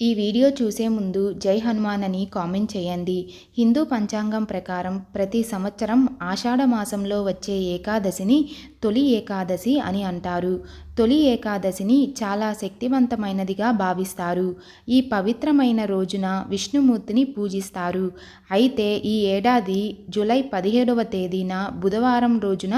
ఈ వీడియో చూసే ముందు జై హనుమాన్ అని కామెంట్ చేయండి. హిందూ పంచాంగం ప్రకారం ప్రతి సంవత్సరం ఆషాఢ మాసంలో వచ్చే ఏకాదశిని తొలి ఏకాదశి అని అంటారు. తొలి ఏకాదశిని చాలా శక్తివంతమైనదిగా భావిస్తారు. ఈ పవిత్రమైన రోజున విష్ణుమూర్తిని పూజిస్తారు. అయితే ఈ ఏడాది జూలై పదిహేడవ తేదీన బుధవారం రోజున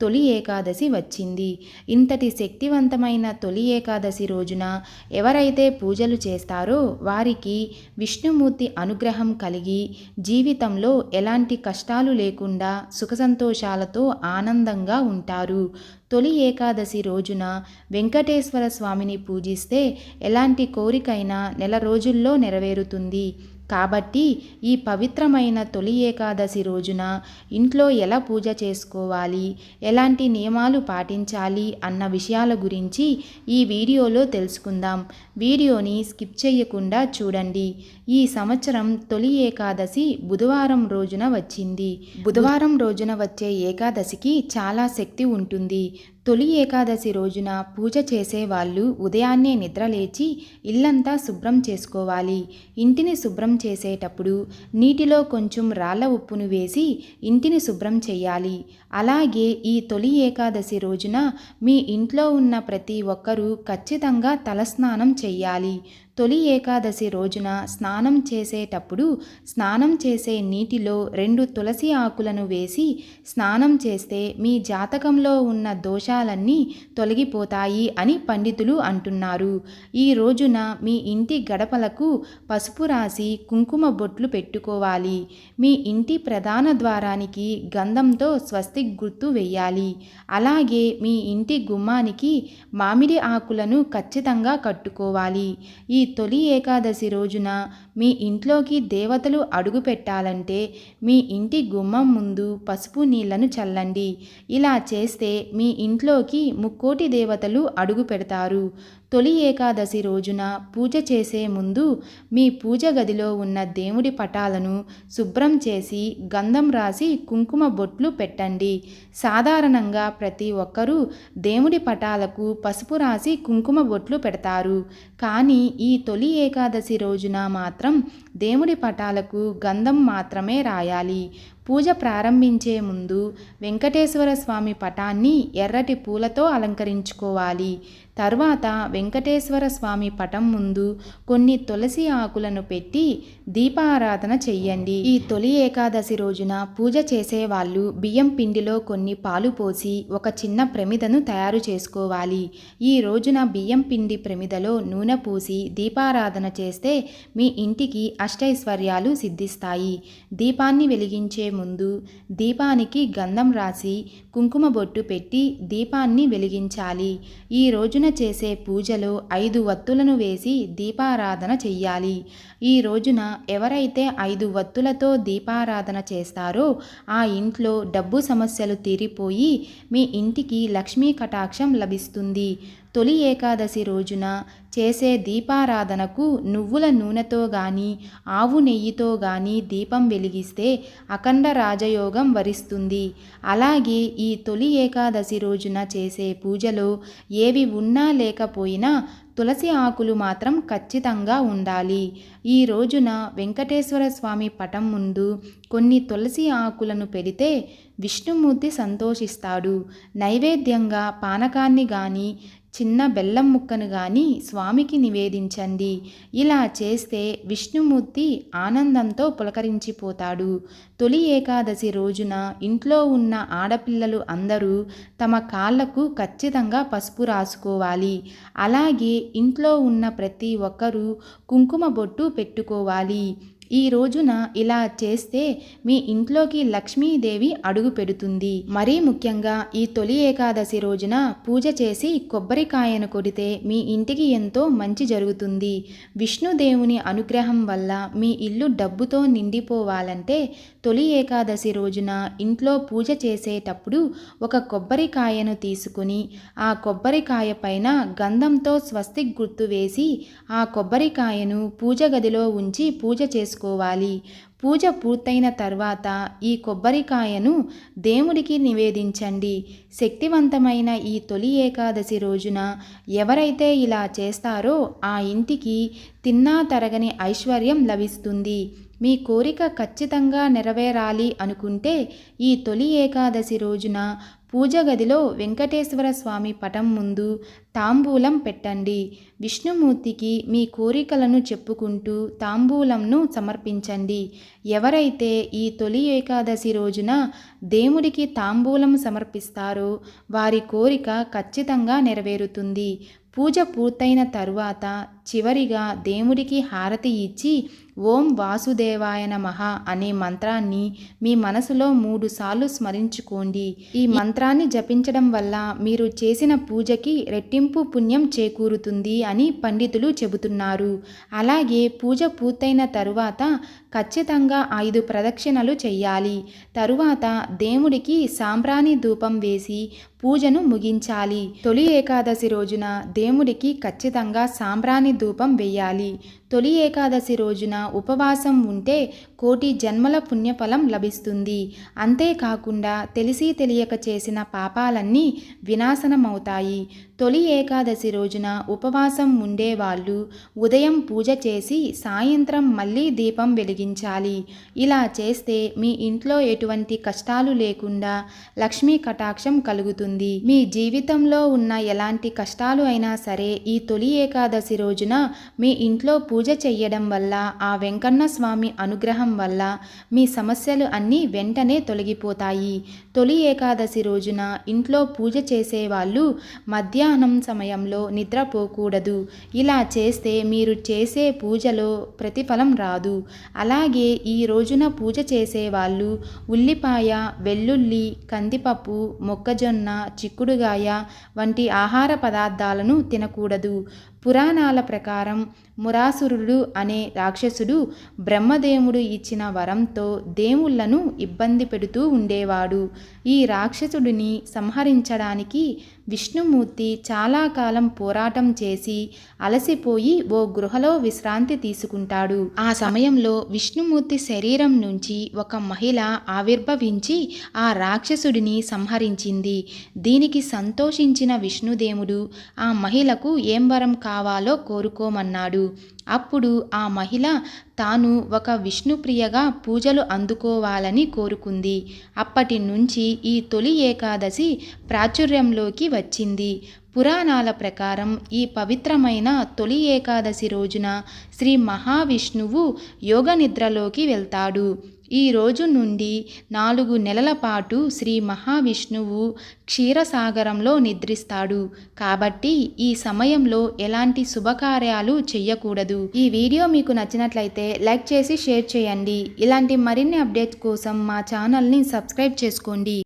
తొలి ఏకాదశి వచ్చింది. ఇంతటి శక్తివంతమైన తొలి ఏకాదశి రోజున ఎవరైతే పూజలు చేస్తారో వారికి విష్ణుమూర్తి అనుగ్రహం కలిగి జీవితంలో ఎలాంటి కష్టాలు లేకుండా సుఖసంతోషాలతో ఆనందంగా ఉంటారు. తొలి ఏకాదశి రోజున వెంకటేశ్వర స్వామిని పూజిస్తే ఎలాంటి కోరికైనా నెల రోజుల్లో నెరవేరుతుంది. కాబట్టి ఈ పవిత్రమైన తొలి ఏకాదశి రోజున ఇంట్లో ఎలా పూజ చేసుకోవాలి ఎలాంటి నియమాలు పాటించాలి అన్న విషయాల గురించి ఈ వీడియోలో తెలుసుకుందాం. వీడియోని స్కిప్ చేయకుండా చూడండి. ఈ సంవత్సరం తొలి ఏకాదశి బుధవారం రోజున వచ్చింది. బుధవారం రోజున వచ్చే ఏకాదశికి చాలా శక్తి ఉంటుంది. తొలి ఏకాదశి రోజున పూజ చేసేవాళ్ళు ఉదయాన్నే నిద్రలేచి ఇల్లంతా శుభ్రం చేసుకోవాలి. ఇంటిని శుభ్రం చేసేటప్పుడు నీటిలో కొంచెం రాళ్ళ ఉప్పును వేసి ఇంటిని శుభ్రం చేయాలి. అలాగే ఈ తొలి ఏకాదశి రోజున మీ ఇంట్లో ఉన్న ప్రతి ఒక్కరూ ఖచ్చితంగా తలస్నానం చేయాలి. తొలి ఏకాదశి రోజున స్నానం చేసేటప్పుడు స్నానం చేసే నీటిలో రెండు తులసి ఆకులను వేసి స్నానం చేస్తే మీ జాతకంలో ఉన్న దోషాలన్నీ తొలగిపోతాయి అని పండితులు అంటున్నారు. ఈ రోజున మీ ఇంటి గడపలకు పసుపు రాసి కుంకుమ బొట్లు పెట్టుకోవాలి. మీ ఇంటి ప్రధాన ద్వారానికి గంధంతో స్వస్తిక్ గుర్తు వెయ్యాలి. అలాగే మీ ఇంటి గుమ్మానికి మామిడి ఆకులను ఖచ్చితంగా కట్టుకోవాలి. ఈ తొలి ఏకాదశి రోజున మీ ఇంట్లోకి దేవతలు అడుగు పెట్టాలంటే మీ ఇంటి గుమ్మం ముందు పసుపు నీళ్ళను చల్లండి. ఇలా చేస్తే మీ ఇంట్లోకి ముక్కోటి దేవతలు అడుగు పెడతారు. తొలి ఏకాదశి రోజున పూజ చేసే ముందు మీ పూజ గదిలో ఉన్న దేవుడి పటాలను శుభ్రం చేసి గంధం రాసి కుంకుమ బొట్లు పెట్టండి. సాధారణంగా ప్రతి ఒక్కరూ దేవుడి పటాలకు పసుపు రాసి కుంకుమ బొట్లు పెడతారు. కానీ ఈ తొలి ఏకాదశి రోజున మాత్రం దేవుడి పటాలకు గంధం మాత్రమే రాయాలి. పూజ ప్రారంభించే ముందు వెంకటేశ్వర స్వామి పటాన్ని ఎర్రటి పూలతో అలంకరించుకోవాలి. తర్వాత వెంకటేశ్వర స్వామి పటం ముందు కొన్ని తులసి ఆకులను పెట్టి దీపారాధన చెయ్యండి. ఈ తొలి ఏకాదశి రోజున పూజ చేసేవాళ్ళు బియ్యం పిండిలో కొన్ని పాలు పోసి ఒక చిన్న ప్రమిదను తయారు చేసుకోవాలి. ఈ రోజున బియ్యం పిండి ప్రమిదలో నూనె పూసి దీపారాధన చేస్తే మీ ఇంటికి అష్టైశ్వర్యాలు సిద్ధిస్తాయి. దీపాన్ని వెలిగించే ముందు దీపానికి గంధం రాసి కుంకుమ బొట్టు పెట్టి దీపాన్ని వెలిగించాలి. ఈ రోజున చేసే పూజలో ఐదు వత్తులను వేసి దీపారాధన చెయ్యాలి. ఈ రోజున ఎవరైతే ఐదు వత్తులతో దీపారాధన చేస్తారో ఆ ఇంట్లో డబ్బు సమస్యలు తీరిపోయి మీ ఇంటికి లక్ష్మీ కటాక్షం లభిస్తుంది. తొలి ఏకాదశి రోజున చేసే దీపారాధనకు నువ్వుల నూనెతో గాని ఆవు నెయ్యితో గాని దీపం వెలిగిస్తే అఖండ రాజయోగం వరిస్తుంది. అలాగే ఈ తొలి ఏకాదశి రోజున చేసే పూజలో ఏవి ఉన్నా లేకపోయినా తులసి ఆకులు మాత్రం ఖచ్చితంగా ఉండాలి. ఈ రోజున వెంకటేశ్వర స్వామి పటం ముందు కొన్ని తులసి ఆకులను పెడితే విష్ణుమూర్తి సంతోషిస్తాడు. నైవేద్యంగా పానకాన్ని కానీ చిన్న బెల్లం ముక్కను కానీ స్వామికి నివేదించండి. ఇలా చేస్తే విష్ణుమూర్తి ఆనందంతో పులకరించిపోతాడు. తొలి ఏకాదశి రోజున ఇంట్లో ఉన్న ఆడపిల్లలు అందరూ తమ కాళ్ళకు ఖచ్చితంగా పసుపు రాసుకోవాలి. అలాగే ఇంట్లో ఉన్న ప్రతి ఒక్కరూ కుంకుమ బొట్టు పెట్టుకోవాలి. ఈ రోజున ఇలా చేస్తే మీ ఇంట్లోకి లక్ష్మీదేవి అడుగు పెడుతుంది. మరీ ముఖ్యంగా ఈ తొలి ఏకాదశి రోజున పూజ చేసి కొబ్బరికాయను కొడితే మీ ఇంటికి ఎంతో మంచి జరుగుతుంది. విష్ణుదేవుని అనుగ్రహం వల్ల మీ ఇల్లు డబ్బుతో నిండిపోవాలంటే తొలి ఏకాదశి రోజున ఇంట్లో పూజ చేసేటప్పుడు ఒక కొబ్బరికాయను తీసుకుని ఆ కొబ్బరికాయ పైన గంధంతో స్వస్తిక్ గుర్తు వేసి ఆ కొబ్బరికాయను పూజ గదిలో ఉంచి పూజ చేసుకోవాలి. పూజ పూర్తయిన తర్వాత ఈ కొబ్బరికాయను దేవుడికి నివేదించండి. శక్తివంతమైన ఈ తొలి ఏకాదశి రోజున ఎవరైతే ఇలా చేస్తారో ఆ ఇంటికి తిన్నా తరగని ఐశ్వర్యం లభిస్తుంది. మీ కోరిక ఖచ్చితంగా నెరవేరాలి అనుకుంటే ఈ తొలి ఏకాదశి రోజున పూజ గదిలో వెంకటేశ్వర స్వామి పటం ముందు తాంబూలం పెట్టండి. విష్ణుమూర్తికి మీ కోరికలను చెప్పుకుంటూ తాంబూలంను సమర్పించండి. ఎవరైతే ఈ తొలి ఏకాదశి రోజున దేవుడికి తాంబూలం సమర్పిస్తారో వారి కోరిక ఖచ్చితంగా నెరవేరుతుంది. పూజ పూర్తయిన తరువాత చివరిగా దేవుడికి హారతి ఇచ్చి ఓం వాసుదేవాయ నమః అనే మంత్రాన్ని మీ మనసులో మూడుసార్లు స్మరించుకోండి. ఈ మంత్రాన్ని జపించడం వల్ల మీరు చేసిన పూజకి రెట్టింపు పుణ్యం చేకూరుతుంది అని పండితులు చెబుతున్నారు. అలాగే పూజ పూర్తయిన తరువాత ఖచ్చితంగా ఐదు ప్రదక్షిణలు చెయ్యాలి. తరువాత దేవుడికి సాంబ్రాణి ధూపం వేసి పూజను ముగించాలి. తొలి ఏకాదశి రోజున దేవుడికి ఖచ్చితంగా సాంబ్రాణి ధూపం వేయాలి. తొలి ఏకాదశి రోజున ఉపవాసం ఉంటే కోటి జన్మల పుణ్యఫలం లభిస్తుంది. అంతేకాకుండా తెలిసి తెలియక చేసిన పాపాలన్నీ వినాశనమవుతాయి. తొలి ఏకాదశి రోజున ఉపవాసం ఉండేవాళ్ళు ఉదయం పూజ చేసి సాయంత్రం మళ్ళీ దీపం వెలిగించాలి. ఇలా చేస్తే మీ ఇంట్లో ఎటువంటి కష్టాలు లేకుండా లక్ష్మీ కటాక్షం కలుగుతుంది. మీ జీవితంలో ఉన్న ఎలాంటి కష్టాలు అయినా సరే ఈ తొలి ఏకాదశి రోజున మీ ఇంట్లో పూజ పూజ చెయ్యడం వల్ల ఆ వెంకన్న స్వామి అనుగ్రహం వల్ల మీ సమస్యలు అన్నీ వెంటనే తొలగిపోతాయి. తొలి ఏకాదశి రోజున ఇంట్లో పూజ చేసేవాళ్ళు మధ్యాహ్నం సమయంలో నిద్రపోకూడదు. ఇలా చేస్తే మీరు చేసే పూజలో ప్రతిఫలం రాదు. అలాగే ఈ రోజున పూజ చేసేవాళ్ళు ఉల్లిపాయ వెల్లుల్లి కందిపప్పు మొక్కజొన్న చిక్కుడుగాయ వంటి ఆహార పదార్థాలను తినకూడదు. పురాణాల ప్రకారం మురాసురుడు అనే రాక్షసుడు బ్రహ్మదేవుడు ఇచ్చిన వరంతో దేవుళ్ళను ఇబ్బంది పెడుతూ ఉండేవాడు. ఈ రాక్షసుడిని సంహరించడానికి విష్ణుమూర్తి చాలా కాలం పోరాటం చేసి అలసిపోయి ఓ గృహలో విశ్రాంతి తీసుకుంటాడు. ఆ సమయంలో విష్ణుమూర్తి శరీరం నుంచి ఒక మహిళ ఆవిర్భవించి ఆ రాక్షసుడిని సంహరించింది. దీనికి సంతోషించిన విష్ణుదేవుడు ఆ మహిళకు ఏం వరం కావాలో కోరుకోమన్నాడు. అప్పుడు ఆ మహిళ తాను ఒక విష్ణుప్రియగా పూజలు అందుకోవాలని కోరుకుంది. అప్పటి నుంచి ఈ తొలి ఏకాదశి ప్రాచుర్యంలోకి వచ్చింది. పురాణాల ప్రకారం ఈ పవిత్రమైన తొలి ఏకాదశి రోజున శ్రీ మహావిష్ణువు యోగ నిద్రలోకి వెళ్తాడు. ఈ రోజు నుండి నాలుగు నెలల పాటు శ్రీ మహావిష్ణువు క్షీరసాగరంలో నిద్రిస్తాడు. కాబట్టి ఈ సమయంలో ఎలాంటి శుభకార్యాలు చెయ్యకూడదు. ఈ వీడియో మీకు నచ్చినట్లయితే లైక్ చేసి షేర్ చేయండి. ఇలాంటి మరిన్ని అప్డేట్స్ కోసం మా ఛానల్ని సబ్స్క్రైబ్ చేసుకోండి.